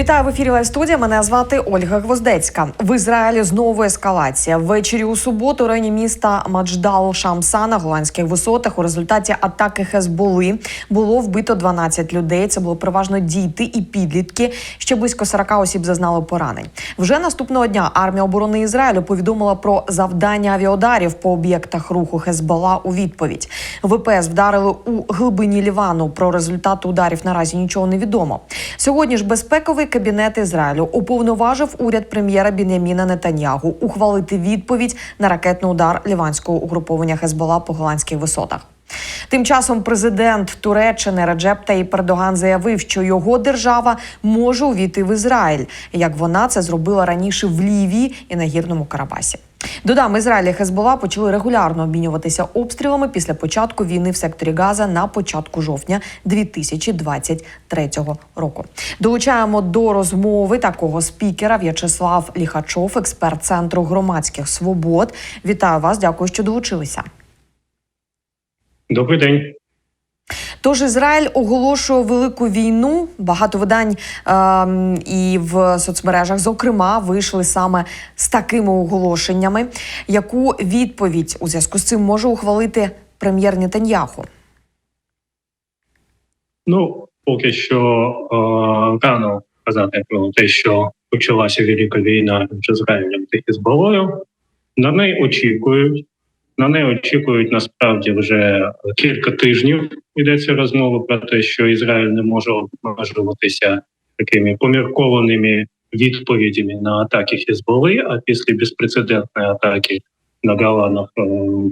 Вітаю в ефірі Лайв студія. Мене звати Ольга Гвоздецька. В Ізраїлі знову ескалація. Ввечері у суботу районі міста Мадждал Шамса на голландських висотах у результаті атаки Хезболи було вбито 12 людей. Це було переважно діти і підлітки. Ще близько 40 осіб зазнали поранень. Вже наступного дня армія оборони Ізраїлю повідомила про завдання авіаударів по об'єктах руху Хезбола у відповідь. ВПС вдарили у глибині Лівану. Про результати ударів наразі нічого не відомо. Сьогодні ж безпековий кабінет Ізраїлю уповноважив уряд прем'єра Біняміна Нетаньягу ухвалити відповідь на ракетний удар ліванського угруповання Хезбола по голландських висотах. Тим часом президент Туреччини Раджеп Таїп Ердоган заявив, що його держава може увійти в Ізраїль, як вона це зробила раніше в Лівії і на гірному Карабасі. Додам, Ізраїль і Хезбола почали регулярно обмінюватися обстрілами після початку війни в секторі Газа на початку жовтня 2023 року. Долучаємо до розмови такого спікера В'ячеслав Ліхачов, експерт центру громадських свобод. Вітаю вас, дякую, що долучилися. Добрий день. Тож Ізраїль оголошує велику війну. Багато видань ем, і в соцмережах, зокрема, вийшли саме з такими оголошеннями. Яку відповідь у зв'язку з цим може ухвалити прем'єр Нетаньяху? Ну поки що е, рано казати про те, що почалася велика війна між Ізраїлем та Хізбалою. На неї очікують. На неї очікують насправді вже кілька тижнів. Йдеться розмова про те, що Ізраїль не може обмежуватися такими поміркованими відповідями на атаки Хізболи. А після безпрецедентної атаки на Галанах е,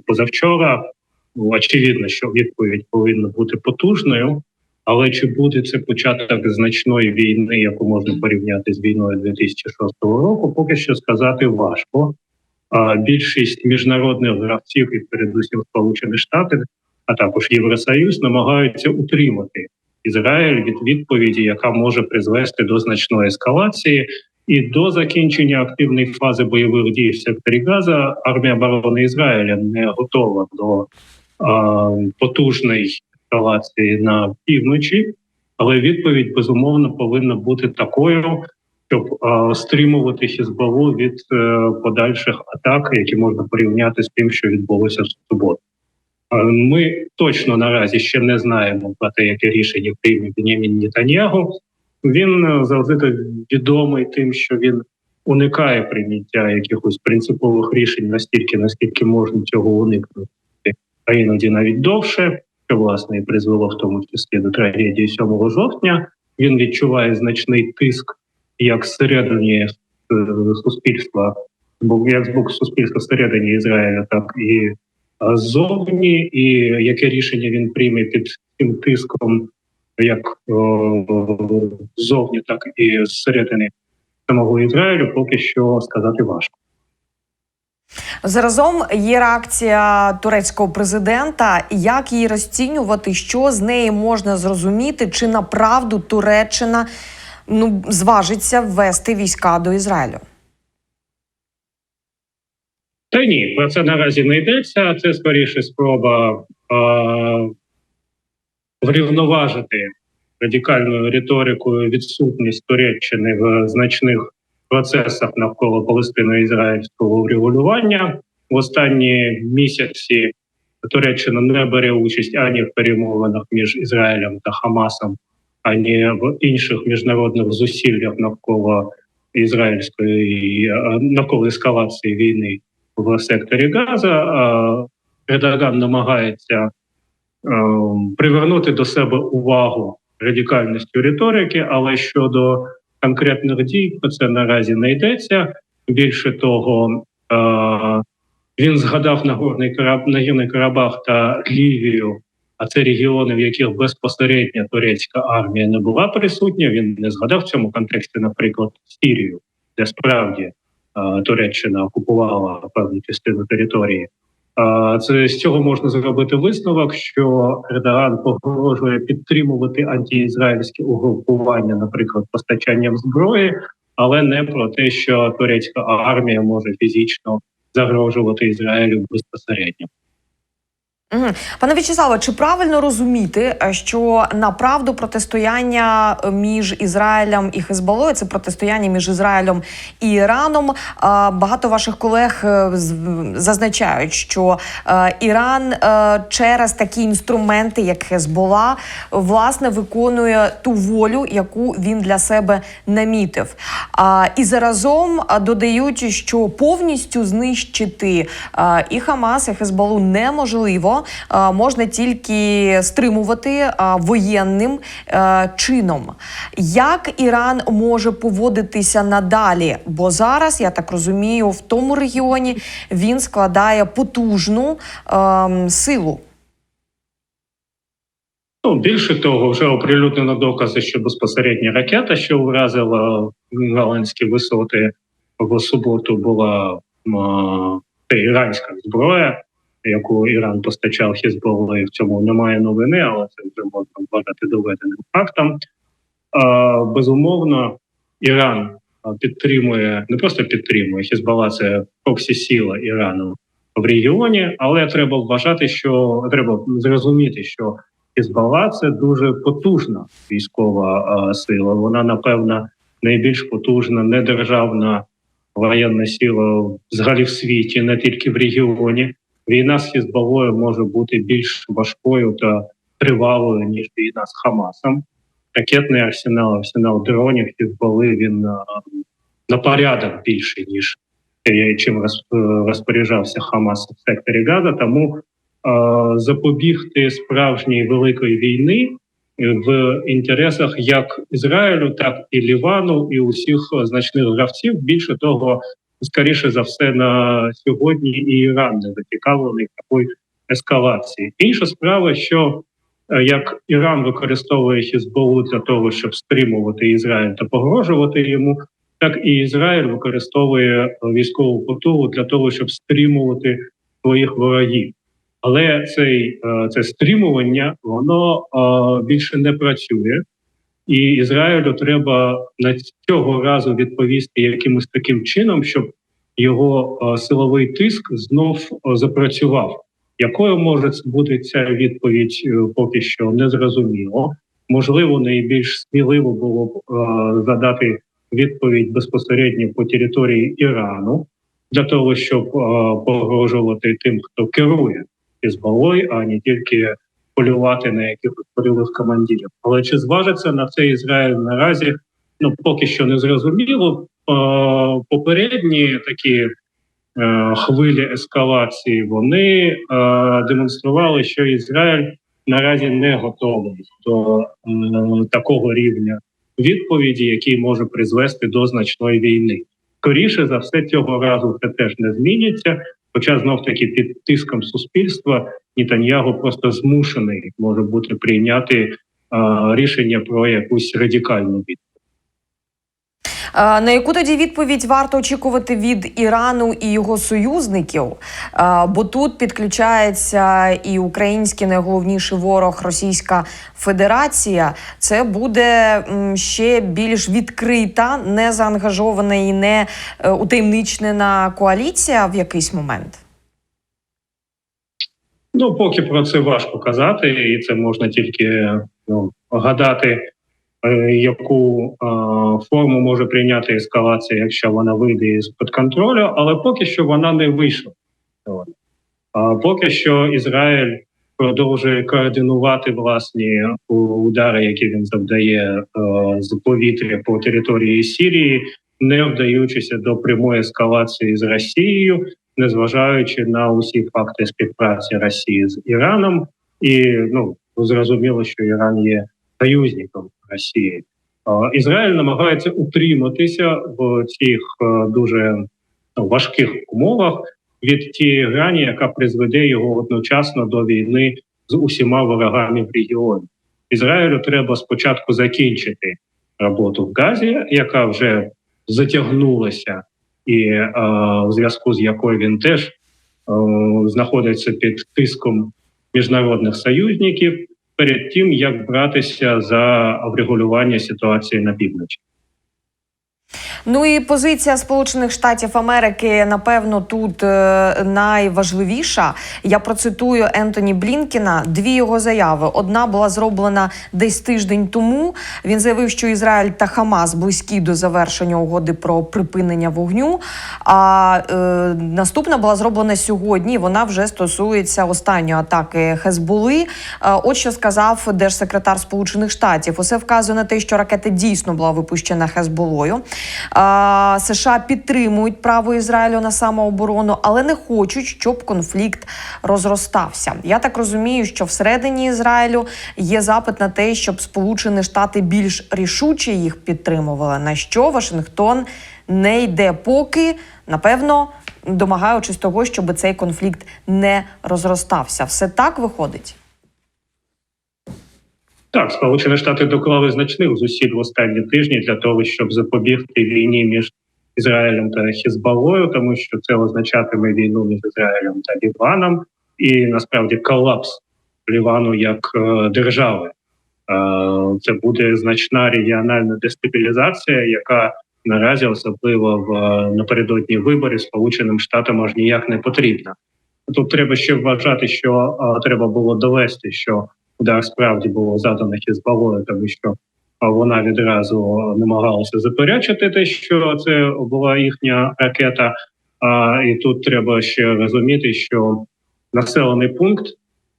позавчора ну, очевидно, що відповідь повинна бути потужною. Але чи буде це початок значної війни, яку можна порівняти з війною 2006 року, поки що сказати важко. Більшість міжнародних гравців, і передусім Сполучені Штати, а також Євросоюз, намагаються утримати Ізраїль від відповіді, яка може призвести до значної ескалації. І до закінчення активної фази бойових дій в секторі Газа армія оборони Ізраїля не готова до а, потужної ескалації на півночі, але відповідь безумовно повинна бути такою, щоб а, стримувати Хізбалу від е, подальших атак, які можна порівняти з тим, що відбулося в суботу. Ми точно наразі ще не знаємо про те, яке рішення прийме Бенямін Нетаньягу. Він е, завжди відомий тим, що він уникає прийняття якихось принципових рішень настільки, наскільки можна цього уникнути, а іноді навіть довше що власне і призвело в тому числі до трагедії 7 жовтня. Він відчуває значний тиск як всередині е, суспільства, як з боку суспільства всередині Ізраїля, так і ззовні, і яке рішення він прийме під цим тиском, як ззовні, так і зсередини самого Ізраїлю, поки що сказати важко. Заразом є реакція турецького президента. Як її розцінювати? Що з неї можна зрозуміти? Чи направду Туреччина ну зважиться ввести війська до Ізраїлю? Та ні, про це наразі не йдеться. Це скоріше спроба а, врівноважити радикальною риторикою відсутність Туреччини в значних процесах навколо палестино-ізраїльського врегулювання в останні місяці Туреччина не бере участь ані в перемовинах між Ізраїлем та Хамасом, ані в інших міжнародних зусиллях навколо ізраїльської навколо ескалації війни в секторі Газа. Ердоган намагається привернути до себе увагу радикальністю риторики, але щодо конкретних дій про це наразі не йдеться. Більше того, він згадав Нагорний Караб, Нагірний Карабах та Лівію. А це регіони, в яких безпосередньо турецька армія не була присутня. Він не згадав в цьому контексті, наприклад, Сірію, де справді Туреччина окупувала певну частину території. Це з цього можна зробити висновок, що Ердоган погрожує підтримувати антиізраїльське угрупування, наприклад, постачанням зброї, але не про те, що турецька армія може фізично загрожувати Ізраїлю безпосередньо. Пане В'ячеславе, чи правильно розуміти, е, що направду протистояння е, між Ізраїлем і Хезболою, це протистояння між Ізраїлем і Іраном? Багато ваших колег е, зазначають, що е, Іран е, через такі інструменти, як Хезбола, власне виконує ту волю, яку він для себе намітив. І заразом додають, що повністю знищити і Хамас, і Хезболу неможливо, а, можна тільки стримувати воєнним е, чином. Як Іран може поводитися надалі? Бо зараз, я так розумію, в тому регіоні він складає потужну ем, силу. Ну, більше того, вже оприлюднено докази, що безпосередньо ракета, що вразила голландські висоти в суботу, була це іранська зброя, яку Іран постачав Хізболли. В цьому немає новини, але це вже можна вважати доведеним фактом. Безумовно, Іран підтримує не просто підтримує Хізбалла, це проксі сіла Ірану в регіоні, але треба вважати, що треба зрозуміти, що Хізбалла це дуже потужна військова сила. Вона, напевно, найбільш потужна недержавна воєнна сила взагалі в світі, не тільки в регіоні. Війна з Хізбаллою може бути більш важкою та тривалою, ніж війна з Хамасом. Ракетний арсенал, арсенал дронів Хізбалли, він на порядок більший, ніж е, чим е, розпоряджався Хамас в секторі Газа. Тому е, запобігти справжньої великої війни в інтересах як Ізраїлю, так і Лівану, і усіх е, значних гравців. Більше того, скоріше за все, на сьогодні і Іран не зацікавлений такої ескалації. Інша справа, що е, як Іран використовує Хізболу для того, щоб стримувати Ізраїль та погрожувати йому, так і Ізраїль використовує військову потугу для того, щоб стримувати своїх ворогів. Але цей е, це стримування воно е, більше не працює, і Ізраїлю треба на цього разу відповісти якимось таким чином, щоб його е, силовий тиск знов е, запрацював. Якою може бути ця відповідь, е, поки що не зрозуміло. Можливо, найбільш сміливо було б задати відповідь безпосередньо по території Ірану для того, щоб погрожувати тим, хто керує Хізбаллою, а не тільки полювати на якихось полювих командирів. Але чи зважиться на це Ізраїль наразі? Ну поки що не зрозуміло. Е, Попередні такі е, хвилі ескалації вони е, демонстрували, що Ізраїль наразі не готовий до такого рівня відповіді, який може призвести до значної війни. Скоріше за все, цього разу це теж не зміниться. Хоча знов таки під тиском суспільства Нітаньяго просто змушений може бути прийняти а, рішення про якусь радикальну відповідь. Е, На яку тоді відповідь варто очікувати від Ірану і його союзників? Е, Бо тут підключається і український найголовніший ворог Російська Федерація. Це буде ще більш відкрита, не заангажована і не е, утаємничнена коаліція в якийсь момент. Ну поки про це важко казати, і це можна тільки ну, гадати, яку е, форму може прийняти ескалація, якщо вона вийде з під контролю, але поки що вона не вийшла. А поки що Ізраїль продовжує координувати власні удари, які він завдає е, з повітря по території Сірії, не вдаючися до прямої ескалації з Росією, незважаючи на усі факти співпраці Росії з Іраном, і ну зрозуміло, що Іран є союзником Росії. Ізраїль намагається утриматися в цих е, дуже ну, важких умовах від тієї грані, яка призведе його одночасно до війни з усіма ворогами в регіоні. Ізраїлю треба спочатку закінчити роботу в Газі, яка вже затягнулася, і е, в зв'язку з якою він теж е, знаходиться під тиском міжнародних союзників перед тим, як братися за врегулювання ситуації на півночі. Ну і позиція Сполучених Штатів Америки, напевно, тут е, найважливіша. Я процитую Ентоні Блінкіна. Дві його заяви. Одна була зроблена десь тиждень тому. Він заявив, що Ізраїль та Хамас близькі до завершення угоди про припинення вогню. А е, наступна була зроблена сьогодні. Вона вже стосується останньої атаки Хезболи. Е, от що сказав держсекретар Сполучених Штатів. Усе вказує на те, що ракета дійсно була випущена Хезболою. США підтримують право Ізраїлю на самооборону, але не хочуть, щоб конфлікт розростався. Я так розумію, що всередині Ізраїлю є запит на те, щоб Сполучені Штати більш рішуче їх підтримували. На що Вашингтон не йде поки, напевно, домагаючись того, щоб цей конфлікт не розростався. Все так виходить. Так, Сполучені Штати доклали значних зусиль в останні тижні для того, щоб запобігти війні між Ізраїлем та Хізбалою, тому що це означатиме війну між Ізраїлем та Ліваном, і насправді колапс Лівану як е, держави. Е, це буде значна регіональна дестабілізація, яка наразі, особливо в е, напередодні виборів, Сполученим Штатам аж ніяк не потрібна. Тут треба ще вважати, що треба було довести, що удар справді було задано Хізбалою, тому що вона відразу намагалася заперечити те, що це була їхня ракета. А, і тут треба ще розуміти, що населений пункт,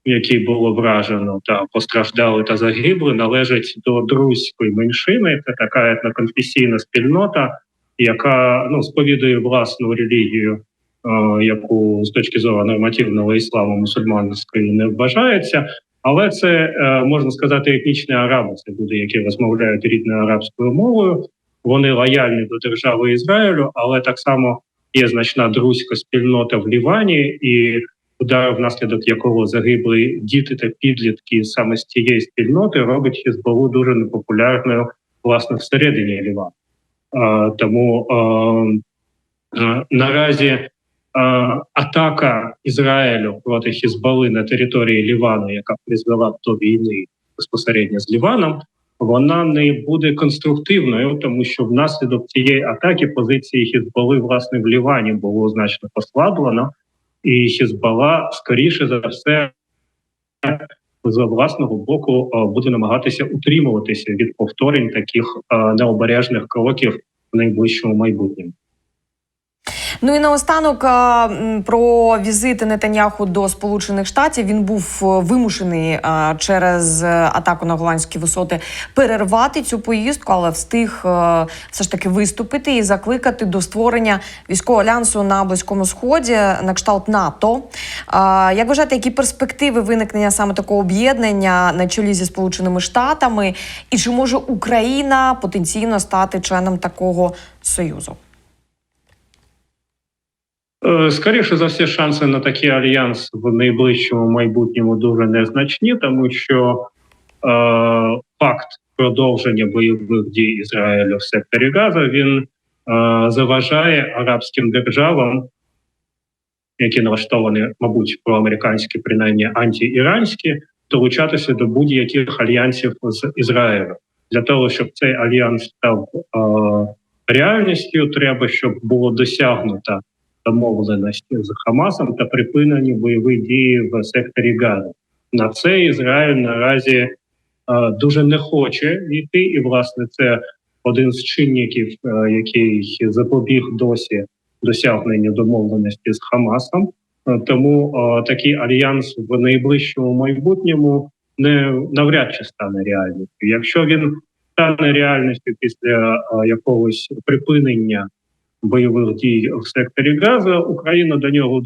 який було вражено та постраждали та загибли, належить до друзької меншини. Це така етноконфесійна спільнота, яка ну сповідує власну релігію, яку з точки зору нормативного ісламу мусульманської не вважається. Але це е, можна сказати етнічні араби. Це люди, які розмовляють рідною арабською мовою. Вони лояльні до держави Ізраїлю, але так само є значна друзька спільнота в Лівані, і удар, внаслідок якого загибли діти та підлітки саме з цієї спільноти, робить Хізбалу дуже непопулярною власне всередині Лівану. Е, тому е, наразі атака Ізраїлю проти Хізбали на території Лівану, яка призвела до війни безпосередньо з Ліваном, вона не буде конструктивною, тому що внаслідок цієї атаки позиції Хізбали власне в Лівані було значно послаблено, і Хізбала скоріше за все з власного боку буде намагатися утримуватися від повторень таких необережних кроків в найближчому майбутньому. Ну і наостанок про візити Нетаньяху до Сполучених Штатів. Він був е, вимушений через е, атаку на голландські висоти перервати цю поїздку, але встиг е, все ж таки виступити і закликати до створення військового альянсу на близькому сході на кшталт НАТО. Як вважаєте, які перспективи виникнення саме такого об'єднання на чолі зі Сполученими Штатами, і чи може Україна потенційно стати членом такого союзу? Е, Скоріше за все, шанси на такий альянс в найближчому майбутньому дуже незначні, тому що е, факт продовження бойових дій Ізраїлю в секторі Газа він е, заважає арабським державам, які налаштовані, мабуть, проамериканські, принаймні антиіранські, долучатися до будь-яких альянсів з Ізраїлем для того, щоб цей альянс став е, реальністю, треба, щоб було досягнуто домовленості з Хамасом та припинені бойові дії в секторі Газа. На це Ізраїль наразі е, дуже не хоче йти, і власне це один з чинників, е, який запобіг досі досягненню домовленості з Хамасом. Е, тому такий альянс в найближчому майбутньому не навряд чи стане реальністю. Якщо він стане реальністю після якогось припинення бойових дій в секторі Газа, Україна до нього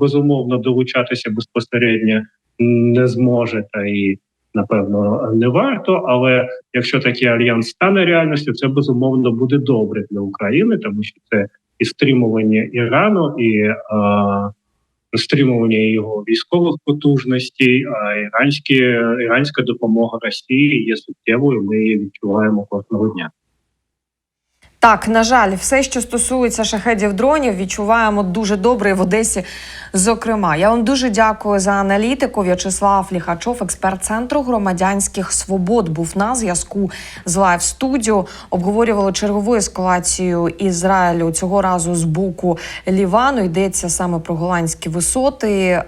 безумовно долучатися безпосередньо не зможе, та і напевно не варто. Але якщо такий альянс стане реальністю, це безумовно буде добре для України, тому що це і стримування Ірану, і е, стримування його військових потужностей. А іранські іранська допомога Росії є суттєвою. Ми її відчуваємо кожного дня. Так, на жаль, все, що стосується шахедів дронів, відчуваємо дуже добре в Одесі. Зокрема, я вам дуже дякую за аналітику. В'ячеслав Ліхачов, експерт центру громадянських свобод, був на зв'язку з лайв студіо. Обговорювали чергову ескалацію Ізраїлю цього разу з боку Лівану. Йдеться саме про голландські висоти.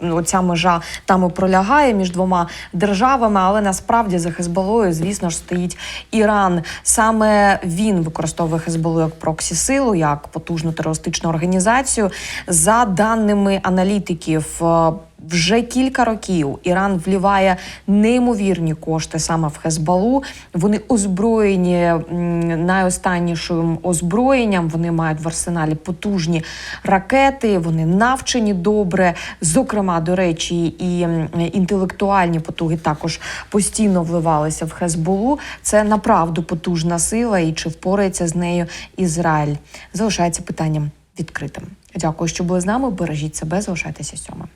Оця межа там і пролягає між двома державами, але насправді за Хезболою, звісно ж, стоїть Іран. Саме він використовує Хезболу як проксі силу, як потужну терористичну організацію. За даними аналітиків. Вже кілька років Іран вливає неймовірні кошти саме в Хезбалу. Вони озброєні найостаннішим озброєнням. Вони мають в арсеналі потужні ракети. Вони навчені добре. Зокрема, до речі, і інтелектуальні потуги також постійно вливалися в Хезболу. Це направду потужна сила, і чи впорається з нею Ізраїль? Залишається питанням відкритим. Дякую, що були з нами. Бережіть себе, залишайтеся сьома.